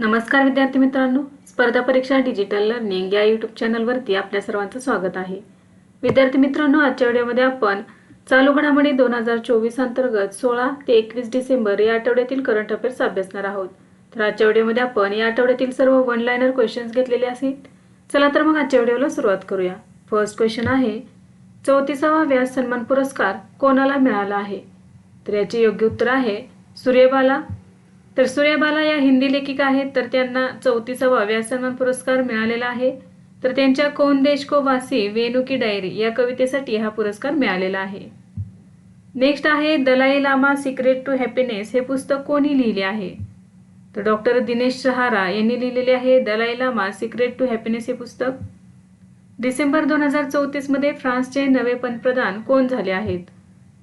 नमस्कार विद्यार्थी मित्रांनो. स्पर्धा परीक्षा डिजिटल लर्निंग या यूट्यूब चॅनलवरती आपल्या सर्वांचं स्वागत आहे. विद्यार्थी मित्रांनो आजच्या व्हिडिओमध्ये आपण चालू घडामोडी दोन हजार चोवीस अंतर्गत सोळा ते एकवीस डिसेंबर या आठवड्यातील करंट अफेअर्स अभ्यासणार आहोत. तर आजच्या व्हिडिओमध्ये आपण या आठवड्यातील सर्व वन लायनर क्वेश्चन्स घेतलेले आहेत. चला तर मग आजच्या व्हिडिओला सुरुवात करूया. फर्स्ट क्वेश्चन आहे चौतीसावा व्यास सन्मान पुरस्कार कोणाला मिळाला आहे? तर याचे योग्य उत्तर आहे सूर्यबाला तर सूर्यबाला या हिंदी लेखिका आहेत तर त्यांना चौतीसावा व्यासन्मान पुरस्कार मिळालेला आहे. तर त्यांच्या कोण देश को वासी वेणू की डायरी या कवितेसाठी हा पुरस्कार मिळालेला आहे. नेक्स्ट आहे Dalai Lama secret to happiness हे पुस्तक कोणी लिहिले आहे? तर डॉक्टर दिनेश सहारा यांनी लिहिलेले आहे Dalai Lama secret to happiness हे पुस्तक. डिसेंबर दोन हजार चौतीसमध्ये फ्रान्सचे नवे पंतप्रधान कोण झाले आहेत?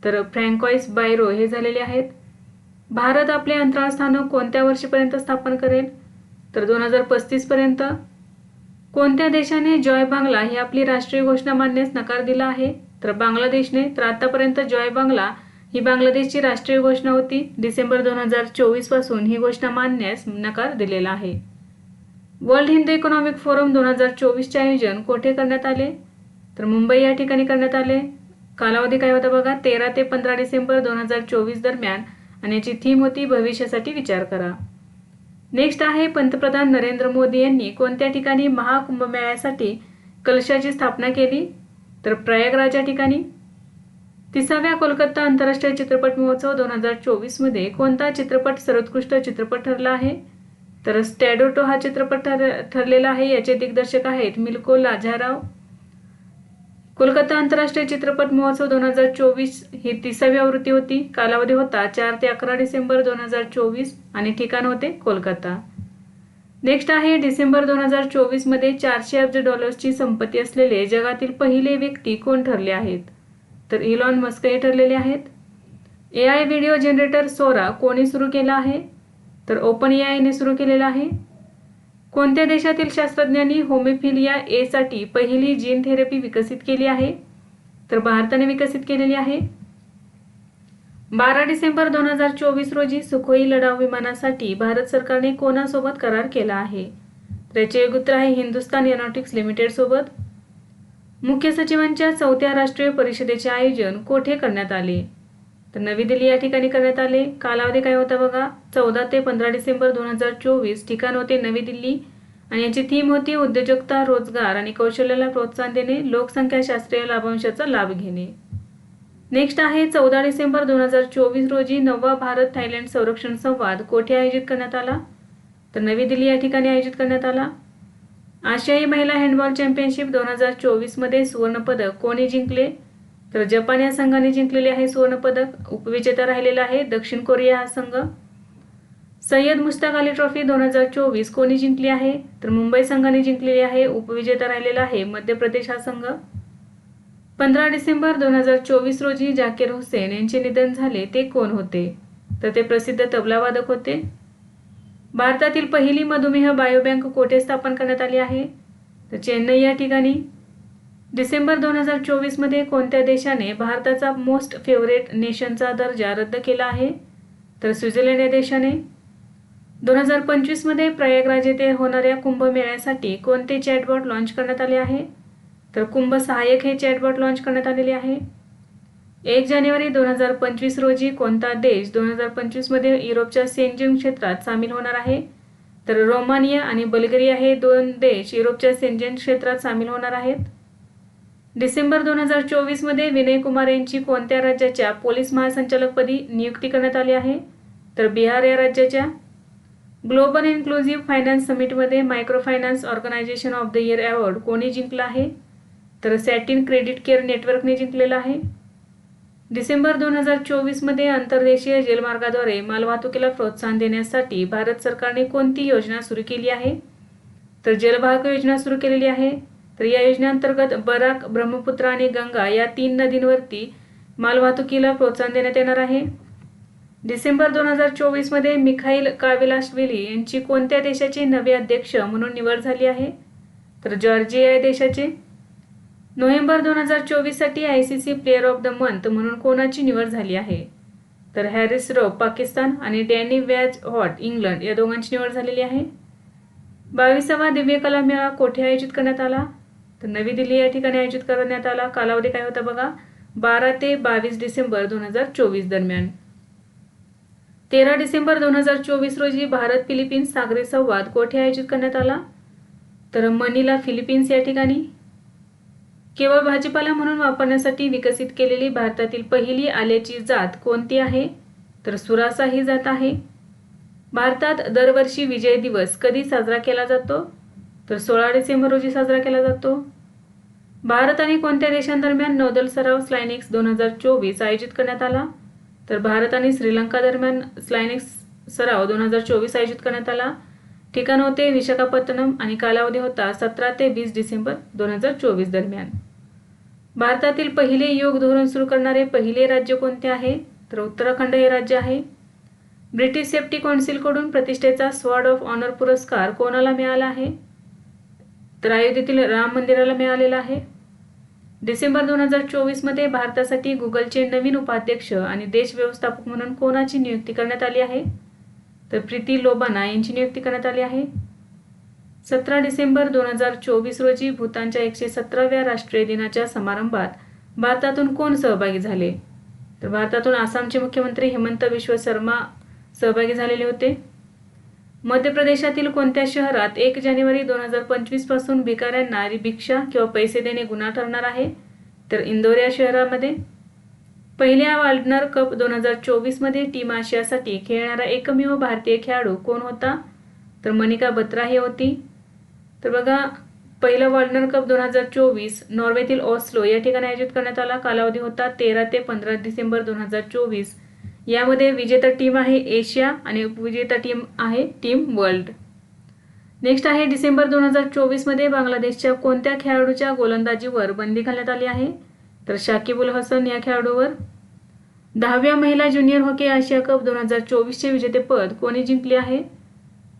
तर फ्रँकॉइस बायरो हे झालेले आहेत. भारत आपले अंतराळ स्थानक कोणत्या वर्षीपर्यंत स्थापन करेल? तर दोन हजार पस्तीसपर्यंत कोणत्या देशाने जॉय बांगला ही आपली राष्ट्रीय घोषणा मानण्यास नकार दिला आहे? तर बांगलादेशने तर आतापर्यंत जॉय बांगला ही बांगलादेशची राष्ट्रीय घोषणा होती. डिसेंबर दोन हजार चोवीसपासून ही घोषणा मानण्यास नकार दिलेला आहे. वर्ल्ड हिंदू इकॉनॉमिक फोरम दोन हजार चोवीसचे आयोजन कोठे करण्यात आले? तर मुंबई या ठिकाणी करण्यात आले. कालावधी काय होता बघा? तेरा ते पंधरा डिसेंबर दोन हजार चोवीस दरम्यान आणि याची थीम होती भविष्यासाठी विचार करा. नेक्स्ट आहे पंतप्रधान नरेंद्र मोदी यांनी कोणत्या ठिकाणी महाकुंभमेळ्यासाठी कलशाची स्थापना केली? तर प्रयागराज या ठिकाणी. तिसाव्या कोलकाता आंतरराष्ट्रीय चित्रपट महोत्सव दोन हजार चोवीसमध्ये कोणता चित्रपट सर्वोत्कृष्ट चित्रपट ठरला आहे? तर स्टॅडोटो हा चित्रपट ठर ठरलेला आहे याचे दिग्दर्शक आहेत मिल्को लाझाराव. कोलकाता आंतरराष्ट्रीय चित्रपट महोत्सव दोन हजार चोवीस ही तिसावी आवृत्ती होती. कालावधी होता चार ते अकरा डिसेंबर दोन हजार चोवीस आणि ठिकाण होते कोलकाता. नेक्स्ट आहे डिसेंबर दोन हजार चोवीसमध्ये चारशे अब्ज डॉलर्सची संपत्ती असलेले जगातील पहिले व्यक्ती कोण ठरले आहेत? तर इलॉन मस्क हे ठरलेले आहेत. A I video generator Sora कोणी सुरू केला आहे? तर ओपन ए आयने सुरू केलेला आहे. कोणत्या देशातील शास्त्रज्ञांनी होमिफिलिया ए साठी पहिली जीन थेरपी विकसित केली आहे? तर भारताने विकसित केलेली आहे. बारा डिसेंबर दोन हजार चोवीस रोजी सुखोई लढाऊ विमानासाठी भारत सरकारने कोणासोबत करार केला आहे? त्याचे उत्तर आहे हिंदुस्तान एरोनॉटिक्स लिमिटेड सोबत. मुख्य सचिवांच्या चौथ्या राष्ट्रीय परिषदेचे आयोजन कोठे करण्यात आले? तर नवी दिल्ली या ठिकाणी करण्यात आले. कालावधी काय होता बघा? चौदा ते पंधरा डिसेंबर दोन हजार चोवीस. ठिकाण होते नवी दिल्ली आणि याची थीम होती उद्योजकता रोजगार आणि कौशल्याला प्रोत्साहन देणे लोकसंख्या शास्त्रीय लाभांशाचा लाभ घेणे. नेक्स्ट आहे चौदा डिसेंबर दोन हजार चोवीस रोजी नववा भारत थायलंड संरक्षण संवाद कोठे आयोजित करण्यात आला? तर नवी दिल्ली या ठिकाणी आयोजित करण्यात आला. आशियाई महिला हँडबॉल चॅम्पियनशिप दोन हजार चोवीसमध्ये सुवर्णपदक कोणी जिंकले? तर जपान या संघाने जिंकलेले आहे सुवर्णपदक उपविजेता राहिलेला आहे दक्षिण कोरिया हा संघ. सय्यद मुश्ताक अली ट्रॉफी दोन हजार चोवीस कोणी जिंकली आहे? तर मुंबई संघाने जिंकलेली आहे उपविजेता राहिलेला आहे मध्य प्रदेश हा संघ. पंधरा डिसेंबर दोन हजार चोवीस रोजी जाकीर हुसेन यांचे निधन झाले ते कोण होते? तर ते प्रसिद्ध तबलावादक होते. भारतातील पहिली मधुमेह बायोबँक कोठे स्थापन करण्यात आली आहे? तर चेन्नई या ठिकाणी. डिसेंबर दोन हजार चोवीसमध्ये कोणत्या देशाने भारताचा मोस्ट फेवरेट नेशनचा दर्जा रद्द केला आहे? तर स्वित्झर्लंड या देशाने. दोन हजार पंचवीसमध्ये प्रयागराज येथे होणाऱ्या कुंभमेळ्यासाठी कोणते चॅटबॉट लॉन्च करण्यात आले आहे? तर कुंभ सहाय्यक हे चॅटबॉट लॉन्च करण्यात आलेले आहे. एक जानेवारी दोन हजार पंचवीस रोजी कोणता देश दोन हजार पंचवीसमध्ये युरोपच्या सेंजिंग क्षेत्रात सामील होणार आहे? तर रोमानिया आणि बल्गेरिया हे दोन देश युरोपच्या सेंजेन क्षेत्रात सामील होणार आहेत. डिसेंबर दोन हजार चोवीसमध्ये विनय कुमार यांची कोणत्या राज्याच्या पोलीस महासंचालकपदी नियुक्ती करण्यात आली आहे? तर बिहार या राज्याच्या. Global inclusive finance समिटमध्ये micro finance organisation of the year award कोणी जिंकला आहे? तर सॅटिन क्रेडिट केअर नेटवर्कने जिंकलेला आहे. डिसेंबर दोन हजार चोवीसमध्ये आंतरदेशीय जलमार्गाद्वारे मालवाहतुकीला प्रोत्साहन देण्यासाठी भारत सरकारने कोणती योजना सुरू केली आहे? तर जलवाहक योजना सुरू केलेली आहे. तर या योजनेअंतर्गत बराक ब्रह्मपुत्रा आणि गंगा या तीन नदींवरती मालवाहतुकीला प्रोत्साहन देण्यात येणार आहे. डिसेंबर दोन हजार चोवीसमध्ये मिखाईल काविलाशविली यांची कोणत्या देशाचे नवे अध्यक्ष म्हणून निवड झाली आहे? तर जॉर्जिया या देशाचे. नोव्हेंबर दोन हजार चोवीससाठी I C C player of the month म्हणून कोणाची निवड झाली आहे? तर हॅरिस रफ पाकिस्तान आणि डॅनी वॅज हॉट इंग्लंड या दोघांची निवड झालेली आहे. बावीसावा दिव्य कला मेळा कोठे आयोजित करण्यात आला? तर नवी दिल्ली या ठिकाणी आयोजित करण्यात आला. कालावधी काय होता बघा? बारा ते बावीस डिसेंबर दोन हजार चोवीस दरम्यान. तेरा डिसेंबर दोन हजार चोवीस रोजी भारत फिलिपिन्स सागरी संवाद कोठे आयोजित करण्यात आला? तर मनीला फिलिपिन्स या ठिकाणी. केवळ भाजीपाला म्हणून वापरण्यासाठी विकसित केलेली भारतातील पहिली आल्याची जात कोणती आहे? तर सुरासा ही जात आहे. भारतात दरवर्षी विजय दिवस कधी साजरा केला जातो? तर सोळा डिसेंबर रोजी साजरा केला जातो. भारत आणि कोणत्या देशांदरम्यान नौदल सराव स्लायनिक्स दोन हजार चोवीस आयोजित करण्यात आला? तर भारत आणि श्रीलंका दरम्यान स्लायनिक्स सराव दोन हजार चोवीस आयोजित करण्यात आला. ठिकाण होते विशाखापट्टणम आणि कालावधी होता सतरा ते वीस डिसेंबर दोन हजार चोवीस दरम्यान. भारतातील पहिले योग धोरण सुरू करणारे पहिले राज्य कोणते आहे? तर उत्तराखंड हे राज्य आहे. ब्रिटिश सेफ्टी कौन्सिलकडून प्रतिष्ठेचा स्वॉर्ड ऑफ ऑनर पुरस्कार कोणाला मिळाला आहे? तर अयोध्येतील राम मंदिराला मिळालेला आहे. डिसेंबर दोन हजार चोवीसमध्ये भारतासाठी गुगलचे नवीन उपाध्यक्ष आणि देश व्यवस्थापक म्हणून कोणाची नियुक्ती करण्यात आली आहे? तर प्रीती लोबाना यांची नियुक्ती करण्यात आली आहे. सतरा डिसेंबर दोन हजार चोवीस रोजी भूतानच्या एकशे सतराव्या राष्ट्रीय दिनाच्या समारंभात भारतातून कोण सहभागी झाले? तर भारतातून आसामचे मुख्यमंत्री हेमंत विश्व शर्मा सहभागी झालेले होते. मध्य प्रदेशातील कोणत्या शहरात एक जानेवारी दोन हजार पंचवीसपासून भिकाऱ्यांना भिक्षा किंवा पैसे देणे गुन्हा ठरणार आहे? तर इंदोर या शहरामध्ये. पहिल्या वाल्डनर कप दोन हजार चोवीसमध्ये टीम आशियासाठी खेळणारा एकमेव भारतीय खेळाडू कोण होता? तर मनिका बत्रा ही होती. तर बघा पहिला वर्ल्डनर कप दोन हजार चोवीस नॉर्वेतील ऑस्लो या ठिकाणी आयोजित करण्यात आला. कालावधी होता तेरा ते पंधरा डिसेंबर दोन हजार चोवीस. यामध्ये विजेता टीम आहे एशिया आणि उपविजेता टीम आहे टीम वर्ल्ड. नेक्स्ट आहे डिसेंबर दोन हजार चोवीसमध्ये बांगलादेशच्या कोणत्या खेळाडूच्या गोलंदाजीवर बंदी घालण्यात आली आहे? तर शाकिबुल हसन या खेळाडूवर. दहाव्या महिला ज्युनियर हॉकी आशिया कप दोन हजार चोवीसचे विजेतेपद कोणी जिंकले आहे?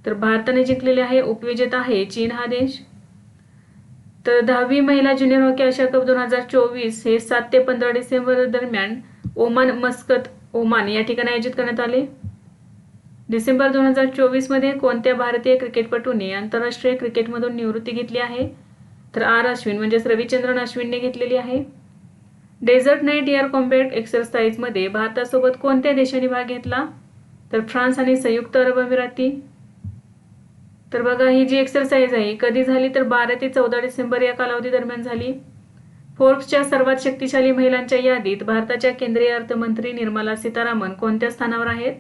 तर भारताने जिंकलेले आहे उपविजेता आहे चीन हा देश. तर दहावी महिला ज्युनियर हॉकी आशिया कप दोन हजार चोवीस हे सात ते पंधरा डिसेंबर दरम्यान ओमान मस्कत ओमान या ठिकाणी आयोजित करण्यात आले. डिसेंबर दोन हजार चोवीसमध्ये कोणत्या भारतीय क्रिकेटपटूने आंतरराष्ट्रीय क्रिकेटमधून निवृत्ती घेतली आहे? तर आर अश्विन म्हणजेच रविचंद्रन अश्विनने घेतलेली आहे. डेझर्ट नाईट एअर कॉम्बॅट एक्सरसाइजमध्ये भारतासोबत कोणत्या देशांनी भाग घेतला? तर फ्रान्स आणि संयुक्त अरब अमिराती. तर बघा ही जी एक्सरसाइज आहे कधी झाली? तर बारा ते चौदा डिसेंबर या कालावधी दरम्यान झाली. फोर्ब्सच्या सर्वात शक्तिशाली महिलांच्या यादीत भारताच्या केंद्रीय अर्थमंत्री निर्मला सीतारामन कोणत्या स्थानावर आहेत?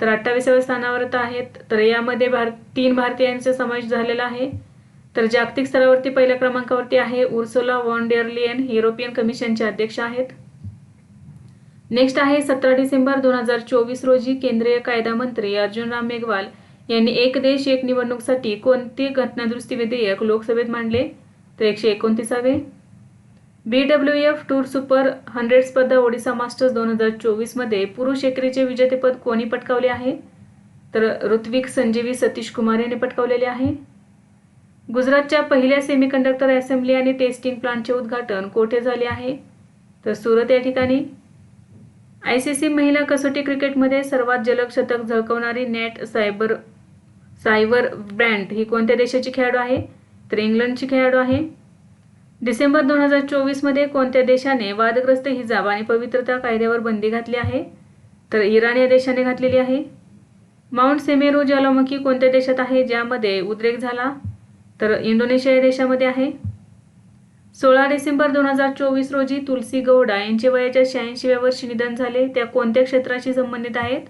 तर अठ्ठावीसाव्या स्थानावर आहेत तर यामध्ये भारत तीन भारतीयांचा समावेश झालेला आहे. तर जागतिक स्तरावरती पहिल्या क्रमांकावरती आहे उर्सोला वॉन डेअरलियन युरोपियन कमिशनचे अध्यक्ष आहेत. नेक्स्ट आहे सतरा डिसेंबर दोन हजार चोवीस रोजी केंद्रीय कायदा मंत्री अर्जुन राम मेघवाल यांनी एक देश एक निवडणूकसाठी कोणते घटनादुरुस्ती विधेयक लोकसभेत मांडले? तर एकशे एकोणतीसावे. B W F tour super hundred स्पर्धा ओडिसा मास्टर्स दोन हजार चोवीसमध्ये पुरुष एकेरीचे विजेतेपद कोणी पटकावले आहे? तर ऋत्विक संजीवी सतीश कुमार यांनी पटकावलेले आहे. गुजरातच्या पहिल्या सेमीकंडक्टर असेंब्ली आणि टेस्टिंग प्लांटचे उद्घाटन कोठे झाले आहे? तर सुरत या ठिकाणी. आय सी सी महिला कसोटी क्रिकेटमध्ये सर्वात जलग शतक झळकवणारी नेट सायबर सायबर ब्रँड ही कोणत्या देशाची खेळाडू आहे? तर इंग्लंडची खेळाडू आहे. डिसेंबर दोन हजार चोवीसमध्ये कोणत्या देशाने वादग्रस्त हिजाब आणि पवित्रता कायद्यावर बंदी घातली आहे? तर इराण या देशाने घातलेली आहे. माउंट सेमेरू ज्वालामुखी कोणत्या देशात आहे? ज्यामध्ये उद्रेक झाला. तर इंडोनेशिया या देशामध्ये आहे. सोळा डिसेंबर दोन हजार चोवीस रोजी तुलसी गौडा यांचे वयाच्या शहाऐंशीव्या वर्षी निधन झाले. त्या कोणत्या क्षेत्राशी संबंधित आहेत?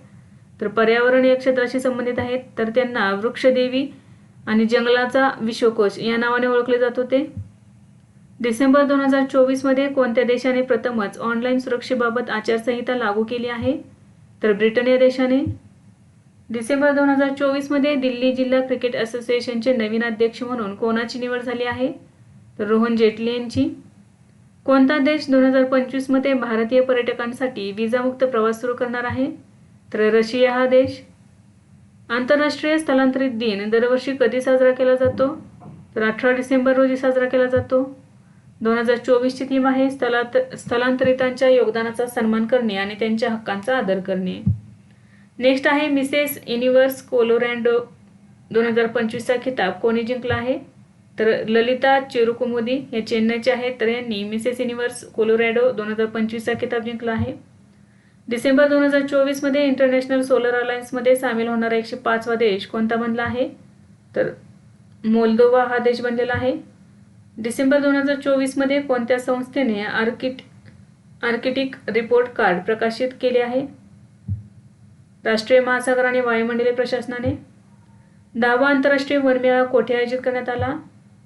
तर पर्यावरण या क्षेत्राशी संबंधित आहेत. तर त्यांना वृक्षदेवी आणि जंगलाचा विश्वकोश या नावाने ओळखले जात होते. डिसेंबर दोन हजार चोवीसमध्ये कोणत्या देशाने प्रथमच ऑनलाईन सुरक्षेबाबत आचारसंहिता लागू केली आहे? तर ब्रिटन या देशाने. डिसेंबर दोन हजार चोवीसमध्ये दिल्ली जिल्हा क्रिकेट असोसिएशनचे नवीन अध्यक्ष म्हणून कोणाची निवड झाली आहे? तर रोहन जेटली यांची. कोणता देश दोन हजार पंचवीसमध्ये भारतीय पर्यटकांसाठी विजामुक्त प्रवास सुरू करणार आहे? तर रशिया हा देश. आंतरराष्ट्रीय स्थलांतरित दिन दरवर्षी कधी साजरा केला जातो? तर अठरा डिसेंबर रोजी साजरा केला जातो. दोन हजार चोवीसची थीम आहे स्थलांत स्थलांतरितांच्या योगदानाचा सन्मान करणे आणि त्यांच्या हक्कांचा आदर करणे. नेक्स्ट आहे मिसेस युनिव्हर्स कोलोरँडो दोन हजार पंचवीसचा खिताब कोणी जिंकला आहे? तर ललिता चिरुकुमुदी या चेन्नईचे आहेत. तर यांनी मिसेस युनिव्हर्स कोलोरॅडो दोन हजार पंचवीसचा खिताब जिंकला आहे. डिसेंबर दोन हजार चोवीसमध्ये इंटरनॅशनल सोलर अलायन्समध्ये सामील होणारा एकशे पाचवा देश कोणता बनला आहे? तर मोल्दोवा हा देश बनलेला आहे. डिसेंबर दोन हजार चोवीसमध्ये कोणत्या संस्थेने आर्किट आर्किटिक रिपोर्ट कार्ड प्रकाशित केले आहे? राष्ट्रीय महासागर आणि वायुमंडलीय प्रशासनाने? दहावा आंतरराष्ट्रीय वनमेळा कोठे आयोजित करण्यात आला?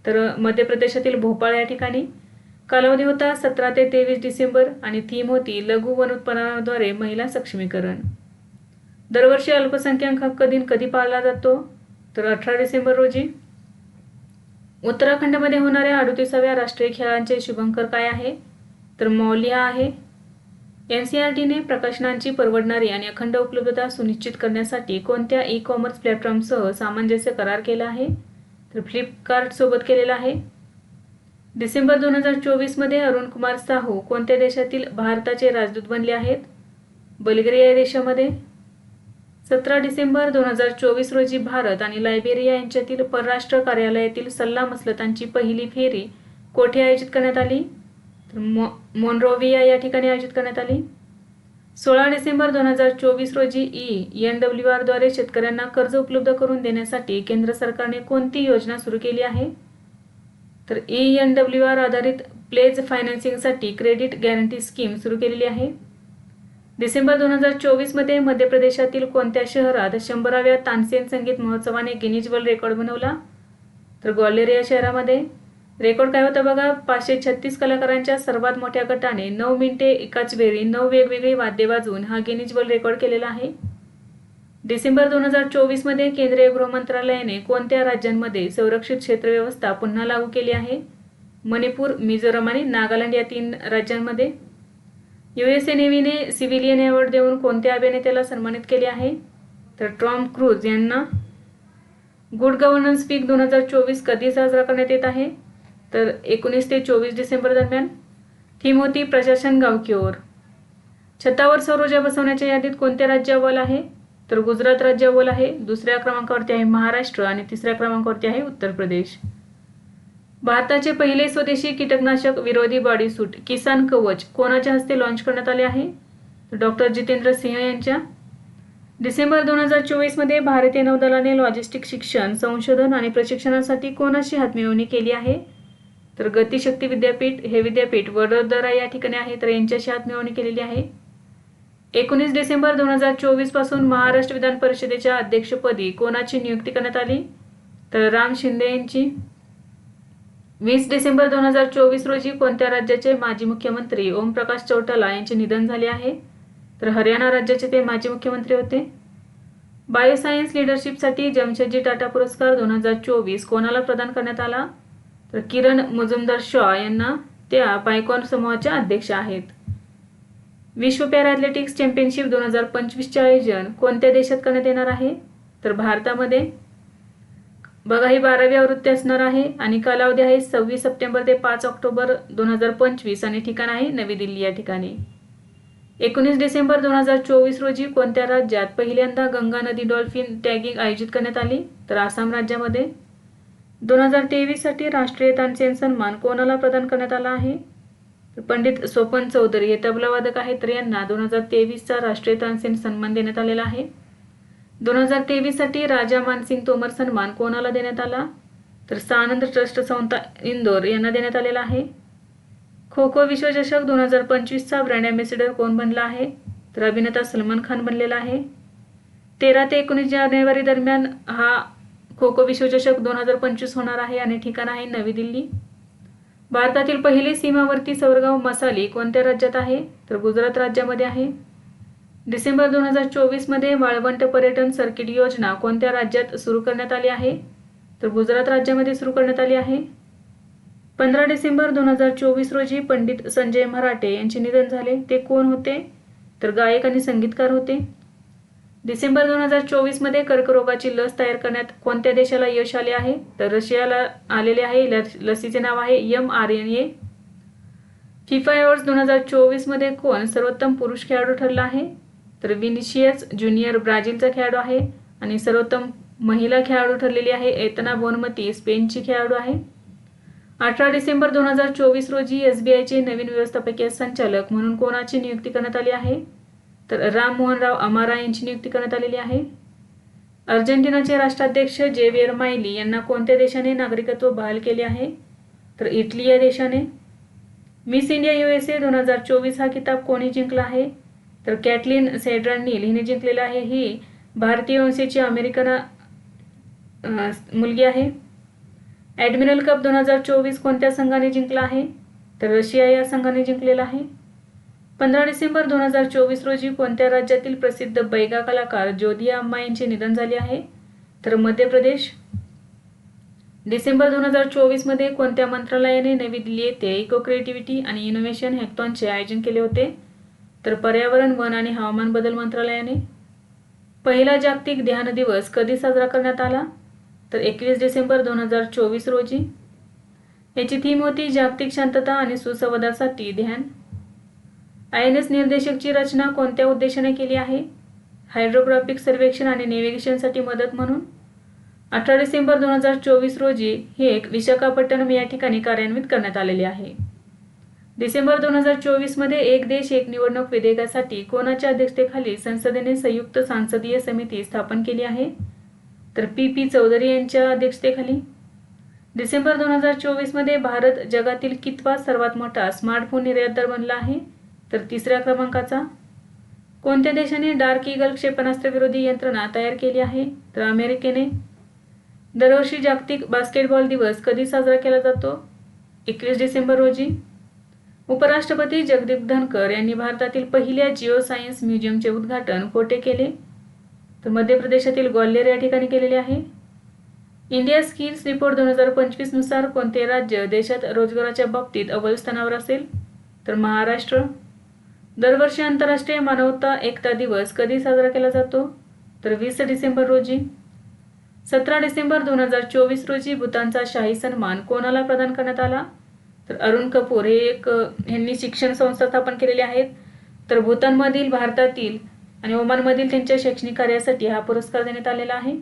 तर मध्य प्रदेशातील भोपाळ या ठिकाणी. कालावधी होता सतरा ते तेवीस डिसेंबर आणि थीम होती लघु वन उत्पादनाद्वारे महिला सक्षमीकरण. दरवर्षी अल्पसंख्याक हक्क दिन कधी पाळला जातो? तर अठरा डिसेंबर रोजी. उत्तराखंडमध्ये होणाऱ्या अडुतीसाव्या राष्ट्रीय खेळांचे शुभंकर काय आहे? तर मौलिया आहे. एन सी आर टीने प्रकाशनांची परवडणारी आणि अखंड उपलब्धता सुनिश्चित करण्यासाठी कोणत्या ई कॉमर्स प्लॅटफॉर्मसह सामंजस्य करार केला आहे? तर फ्लिपकार्टसोबत केलेला आहे. डिसेंबर दोन हजार चोवीसमध्ये अरुण कुमार साहू कोणत्या देशातील भारताचे राजदूत बनले आहेत? बल्गेरिया देशामध्ये. सतरा डिसेंबर दोन हजार चोवीस रोजी भारत आणि लायबेरिया यांच्यातील परराष्ट्र कार्यालयातील सल्लामसलतांची पहिली फेरी कोठे आयोजित करण्यात आली? तर मो मोनरोविया या ठिकाणी आयोजित करण्यात आली. सोळा डिसेंबर दोन हजार चोवीस रोजी ई एन डब्ल्यू आरद्वारे शेतकऱ्यांना कर्ज उपलब्ध करून देण्यासाठी केंद्र सरकारने कोणती योजना सुरू केली आहे? तर ई एन डब्ल्यू आर आधारित प्लेज फायनान्सिंगसाठी क्रेडिट गॅरंटी स्कीम सुरू केलेली आहे. डिसेंबर दोन हजार चोवीसमध्ये मध्य प्रदेशातील कोणत्या शहरात शंभराव्या तानसेन संगीत महोत्सवाने गिनीज वर्ल्ड रेकॉर्ड बनवला? तर ग्वाल्हेर या शहरामध्ये. रेकॉर्ड काय होता बघा? पाचशे छत्तीस कलाकारांच्या सर्वात मोठ्या गटाने नऊ मिनिटे एकाच वेळी नऊ वेगवेगळी वाद्य वाजवून हा गिनीज वर्ल्ड रेकॉर्ड केलेला आहे. डिसेंबर दोन हजार चोवीसमध्ये केंद्रीय गृहमंत्रालयाने कोणत्या राज्यांमध्ये संरक्षित क्षेत्र व्यवस्था पुन्हा लागू केली आहे? मणिपूर मिझोरम आणि नागालँड या तीन राज्यांमध्ये. यू एस ए नेव्हीने सिव्हिलियन अवॉर्ड देऊन कोणत्या अभिनेत्याला सन्मानित केले आहे? तर टॉम क्रूज यांना गुड गव्हर्नन्स वीक दोन हजार चोवीस कधी साजरा करण्यात येत आहे? तर एकोणीस ते चोवीस डिसेंबर दरम्यान थीम होती प्रशासन गाव ओर छतावर सौरऊर्जा बसवण्याच्या यादीत कोणते राज्य अव्वल आहे? तर गुजरात राज्य अव्वल आहे. दुसऱ्या क्रमांकावरती आहे महाराष्ट्र आणि तिसऱ्या क्रमांकावरती आहे उत्तर प्रदेश. भारताचे पहिले स्वदेशी कीटकनाशक विरोधी बॉडी सूट किसान कवच कोणाच्या हस्ते लॉन्च करण्यात आले आहे? डॉक्टर जितेंद्र सिंह यांच्या. डिसेंबर दोन हजार चोवीसमध्ये भारतीय नौदलाने लॉजिस्टिक शिक्षण संशोधन आणि प्रशिक्षणासाठी कोणाशी हातमिळवणी केली आहे? तर गतिशक्ती विद्यापीठ हे विद्यापीठ वडोदरा या ठिकाणी आहे तर यांच्याशी हातमिळवणी केलेली आहे. एकोणीस डिसेंबर दोन हजार चोवीसपासून महाराष्ट्र विधान परिषदेच्या अध्यक्षपदी कोणाची नियुक्ती करण्यात आली? तर राम शिंदे यांची. वीस डिसेंबर दोन हजार चोवीस रोजी कोणत्या राज्याचे माजी मुख्यमंत्री ओमप्रकाश चौटाला यांचे निधन झाले आहे? तर हरियाणा राज्याचे ते माजी मुख्यमंत्री होते. बायोसायन्स लिडरशिपसाठी जमशेदजी टाटा पुरस्कार दोन हजार चोवीस कोणाला प्रदान करण्यात आला? तर किरण मुजुमदार शॉ यांना त्या पायकॉन समूहाच्या अध्यक्ष आहेत. विश्व पॅरा ॲथलेटिक्स चॅम्पियनशिप दोन हजार पंचवीसचे आयोजन कोणत्या देशात करण्यात येणार आहे? तर भारतामध्ये बघा ही बारावी आवृत्ती असणार आहे आणि कालावधी आहे सव्वीस सप्टेंबर ते पाच ऑक्टोबर दोन हजार पंचवीस आणि ठिकाण आहे नवी दिल्ली या ठिकाणी. एकोणीस डिसेंबर दोन हजार चोवीस रोजी कोणत्या राज्यात पहिल्यांदा गंगा नदी डॉल्फिन टॅगिंग आयोजित करण्यात आली? तर आसाम राज्यामध्ये. दोन हजार तेवीससाठी राष्ट्रीय तानसेन सन्मान कोणाला प्रदान करण्यात आला आहे? पंडित स्वपन चौधरी हे तबलावादक आहेत तर यांना दोन हजार तेवीसचा राष्ट्रीय तानसेन सन्मान देण्यात आलेला आहे. दोन हजार तेवीससाठी राजा मानसिंग तोमर सन्मान कोणाला देण्यात आला? तर सानंद ट्रस्ट संस्था इंदोर यांना देण्यात आलेला आहे. खो खो विश्वचषक दोन हजार पंचवीसचा ब्रँड अँबॅसिडर कोण बनला आहे? तर अभिनेता सलमान खान बनलेला आहे. तेरा ते एकोणीस जानेवारी दरम्यान हा खो खो विश्वचषक दोन हजार पंचवीस होणार आहे. आणि ठिकाण आहे नवी दिल्ली. भारतातील पहिले सीमावर्ती सौरगाव मसाली कोणत्या राज्यात आहे? तर गुजरात राज्यामध्ये आहे. डिसेंबर दोन हजार चोवीसमध्ये वाळवंट पर्यटन सर्किट योजना कोणत्या राज्यात सुरू करण्यात आली आहे? तर गुजरात राज्यामध्ये सुरू करण्यात आली आहे. पंधरा डिसेंबर दोन हजार चोवीस रोजी पंडित संजय मराठे यांचे निधन झाले. ते कोण होते? तर गायक आणि संगीतकार होते. डिसेंबर दोन हजार चोवीसमध्ये कर्करोगाची लस तयार करण्यात कोणत्या देशाला यश आले आहे? तर रशियाला आलेले आहे. लसीचे नाव आहे M R N A. FIFA awards दोन हजार चोवीसमध्ये कोण सर्वोत्तम पुरुष खेळाडू ठरला आहे? तर विनिशियस ज्युनियर ब्राझीलचा खेळाडू आहे आणि सर्वोत्तम महिला खेळाडू ठरलेली आहे एतना बोनमती स्पेनची खेळाडू आहे. अठरा डिसेंबर दोन हजार चोवीस रोजी एस बी आयचे नवीन व्यवस्थापकीय संचालक म्हणून कोणाची नियुक्ती करण्यात आली आहे? तर राम मोहनराव अमारा यांची नियुक्ती करण्यात आलेली आहे. अर्जेंटिनाचे राष्ट्राध्यक्ष जेवियर मायली यांना कोणत्या देशाने नागरिकत्व बहाल केले आहे? तर इटली या देशाने. Miss India U S A दोन हजार चोवीस हा किताब कोणी जिंकला आहे? तर कॅटलिन सेड्रानील हिने जिंकलेलं आहे. ही भारतीय वंशीची अमेरिकन मुलगी आहे. ॲडमिरल कप दोन हजार चोवीस कोणत्या संघाने जिंकला आहे? तर रशिया या संघाने जिंकलेला आहे. पंधरा डिसेंबर दोन हजार चोवीस रोजी कोणत्या राज्यातील प्रसिद्ध बैगा कलाकार ज्योतिया अम्मा यांचे निधन झाले आहे? तर मध्य प्रदेश. डिसेंबर दोन हजार चोवीसमध्ये कोणत्या मंत्रालयाने नवी दिल्ली येथे इको क्रिएटिव्हिटी आणि इनोव्हेशन हॅक्टॉनचे आयोजन केले होते? तर पर्यावरण वन आणि हवामान बदल मंत्रालयाने पहिला जागतिक ध्यान दिवस कधी साजरा करण्यात आला? तर एकवीस डिसेंबर दोन हजार चोवीस रोजी. याची थीम होती जागतिक शांतता आणि सुसंवादासाठी ध्यान. आय एन एस निर्देशकची रचना कोणत्या उद्देशाने केली आहे? हायड्रोग्राफिक सर्वेक्षण आणि नेव्हिगेशनसाठी मदत म्हणून. अठरा डिसेंबर दोन हजार चोवीस रोजी हे एक विशाखापट्टणम या ठिकाणी कार्यान्वित करण्यात आलेले आहे. डिसेंबर दोन हजार चोवीसमध्ये एक देश एक निवडणूक विधेयकासाठी कोणाच्या अध्यक्षतेखाली संसदेने संयुक्त सांसदीय समिती स्थापन केली आहे? तर पी पी चौधरी यांच्या अध्यक्षतेखाली? डिसेंबर दोन हजार चोवीसमध्ये भारत जगातील कितवा सर्वात मोठा स्मार्टफोन निर्यातदार बनला आहे? तर तिसऱ्या क्रमांकाचा? कोणत्या देशाने डार्क ईगल क्षेपणास्त्रविरोधी यंत्रणा तयार केली आहे? तर अमेरिकेने? दरवर्षी जागतिक बास्केटबॉल दिवस कधी साजरा केला जातो? एकवीस डिसेंबर रोजी. उपराष्ट्रपती जगदीप धनकर यांनी भारतातील पहिल्या जिओ सायन्स म्युझियमचे उद्घाटन कोठे केले? तर मध्य प्रदेशातील ग्वाल्हेर या ठिकाणी केलेले आहे. इंडिया स्किल्स रिपोर्ट दोन हजार पंचवीसनुसार कोणते राज्य देशात रोजगाराच्या बाबतीत अव्वल स्थानावर असेल? तर महाराष्ट्र. दरवर्षी आंतरराष्ट्रीय मानवता एकता दिवस कधी साजरा केला जातो? तर वीस डिसेंबर रोजी. सतरा डिसेंबर दोन हजार चोवीस रोजी भूतानचा शाही सन्मान कोणाला प्रदान करण्यात आला? तर अरुण कपूर हे एक यांनी शिक्षण संस्था स्थापन केलेले आहेत. तर भूतानमधील भारतातील आणि ओमानमधील त्यांच्या शैक्षणिक कार्यासाठी हा पुरस्कार देण्यात आलेला आहे.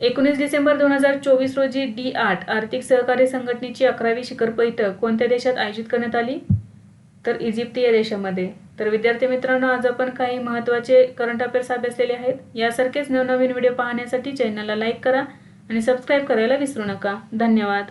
एकोणीस डिसेंबर दोन हजार चोवीस रोजी डी आठ आर्थिक सहकार्य संघटनेची अकरावी शिखर बैठक कोणत्या देशात आयोजित करण्यात आली? तर इजिप्त या देशामध्ये. तर विद्यार्थी मित्रांनो आज आपण काही महत्त्वाचे करंट अफेअर्स अभ्यासलेले आहेत. यासारखेच नवनवीन व्हिडिओ पाहण्यासाठी चॅनलला लाईक करा आणि सबस्क्राईब करायला विसरू नका. धन्यवाद.